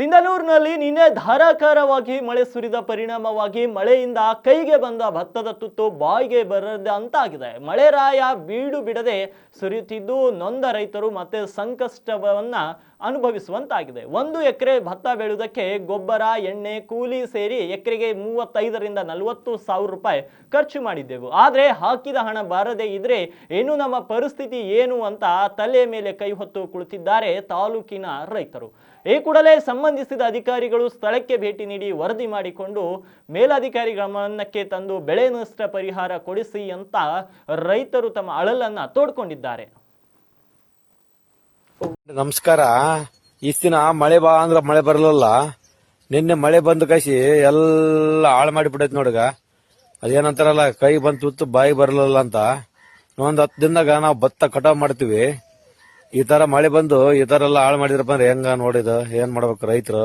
ಸಿಂಧನೂರಿನಲ್ಲಿ ನಿನ್ನೆ ಧಾರಾಕಾರವಾಗಿ ಮಳೆ ಸುರಿದ ಪರಿಣಾಮವಾಗಿ ಮಳೆಯಿಂದ ಕೈಗೆ ಬಂದ ಭತ್ತದ ತುತ್ತು ಬಾಯಿಗೆ ಬರದ ಅಂತಾಗಿದೆ. ಮಳೆ ರಾಯ ಬೀಡು ಬಿಡದೆ ಸುರಿಯುತ್ತಿದ್ದು ನೊಂದ ರೈತರು ಮತ್ತೆ ಸಂಕಷ್ಟವನ್ನ ಅನುಭವಿಸುವಂತಾಗಿದೆ. ಒಂದು ಎಕರೆ ಭತ್ತ ಬೆಳೆಯುವುದಕ್ಕೆ ಗೊಬ್ಬರ, ಎಣ್ಣೆ, ಕೂಲಿ ಸೇರಿ ಎಕರೆಗೆ ಮೂವತ್ತೈದರಿಂದ ನಲವತ್ತು ಸಾವಿರ ರೂಪಾಯಿ ಖರ್ಚು ಮಾಡಿದ್ದೆವು. ಆದರೆ ಹಾಕಿದ ಹಣ ಬಾರದೇ ಇದ್ರೆ ಏನು ನಮ್ಮ ಪರಿಸ್ಥಿತಿ ಏನು ಅಂತ ತಲೆ ಮೇಲೆ ಕೈ ಹೊತ್ತು ಕುಳಿತಿದ್ದಾರೆ ತಾಲೂಕಿನ ರೈತರು. ಈ ಕೂಡಲೇ ಸಂಬಂಧಿಸಿದ ಅಧಿಕಾರಿಗಳು ಸ್ಥಳಕ್ಕೆ ಭೇಟಿ ನೀಡಿ ವರದಿ ಮಾಡಿಕೊಂಡು ಮೇಲಧಿಕಾರಿ ಗಮನಕ್ಕೆ ತಂದು ಬೆಳೆ ನಷ್ಟ ಪರಿಹಾರ ಕೊಡಿಸಿ ಅಂತ ರೈತರು ತಮ್ಮ ಅಳಲನ್ನ ತೋಡ್ಕೊಂಡಿದ್ದಾರೆ. ನಮಸ್ಕಾರ. ದಿನ ಮಳೆ ಬಾ ಅಂದ್ರ ಮಳೆ ಬರಲಿಲ್ಲ. ನಿನ್ನೆ ಮಳೆ ಬಂದ ಕಸಿ ಎಲ್ಲ ಹಾಳು ಮಾಡಿಬಿಟ್ಟೈತಿ ನೋಡಗ ಅದೇನಂತಾರಲ್ಲ, ಕೈ ಬಂತು ತುತ್ತು ಬಾಯಿ ಬರಲಿಲ್ಲ ಅಂತ. ಒಂದ್ ಹತ್ತು ದಿನದಾಗ ನಾವು ಭತ್ತ ಕಟಾವ್ ಮಾಡ್ತೀವಿ. ಈ ತರ ಮಳೆ ಬಂದು ಈ ತರ ಎಲ್ಲ ಹಾಳು ಮಾಡಿದ್ರಪ್ಪ ಅಂದ್ರೆ ಹೆಂಗ ನೋಡಿದ ಏನ್ ಮಾಡ್ಬೇಕು ರೈತರು?